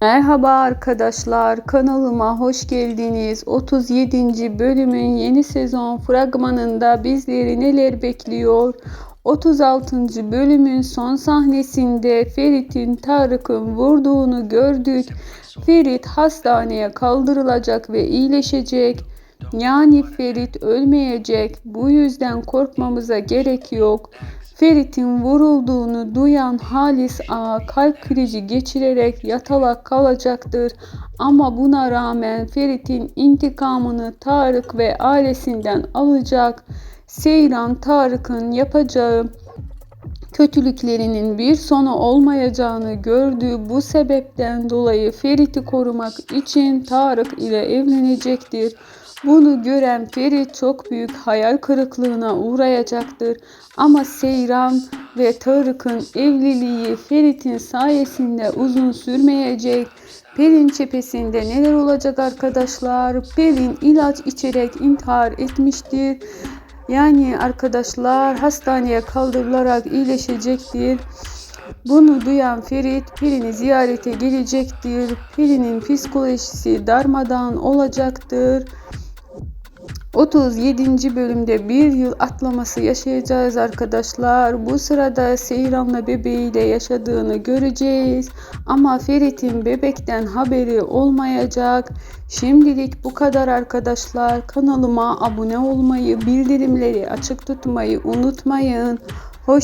Merhaba arkadaşlar, kanalıma hoş geldiniz. 37. bölümün yeni sezon fragmanında bizleri neler bekliyor? 36. bölümün son sahnesinde Ferit'in Tarık'ın vurduğunu gördük. Ferit hastaneye kaldırılacak ve iyileşecek. Yani Ferit ölmeyecek. Bu yüzden korkmamıza gerek yok. Ferit'in vurulduğunu duyan Halis Ağa kalp krizi geçirerek yatalak kalacaktır. Ama buna rağmen Ferit'in intikamını Tarık ve ailesinden alacak. Seyran Tarık'ın yapacağı kötülüklerinin bir sonu olmayacağını gördüğü bu sebepten dolayı Ferit'i korumak için Tarık ile evlenecektir. Bunu gören Ferit çok büyük hayal kırıklığına uğrayacaktır. Ama Seyran ve Tarık'ın evliliği Ferit'in sayesinde uzun sürmeyecek. Pelin cephesinde neler olacak arkadaşlar? Pelin ilaç içerek intihar etmiştir. Yani arkadaşlar hastaneye kaldırılarak iyileşecektir. Bunu duyan Ferit Pelin'i ziyarete gelecektir. Pelin'in psikolojisi darmadağın olacaktır. 37. bölümde bir yıl atlaması yaşayacağız arkadaşlar. Bu sırada Seyran'la bebeğiyle yaşadığını göreceğiz. Ama Ferit'in bebekten haberi olmayacak. Şimdilik bu kadar arkadaşlar. Kanalıma abone olmayı, bildirimleri açık tutmayı unutmayın. Hoşçakalın.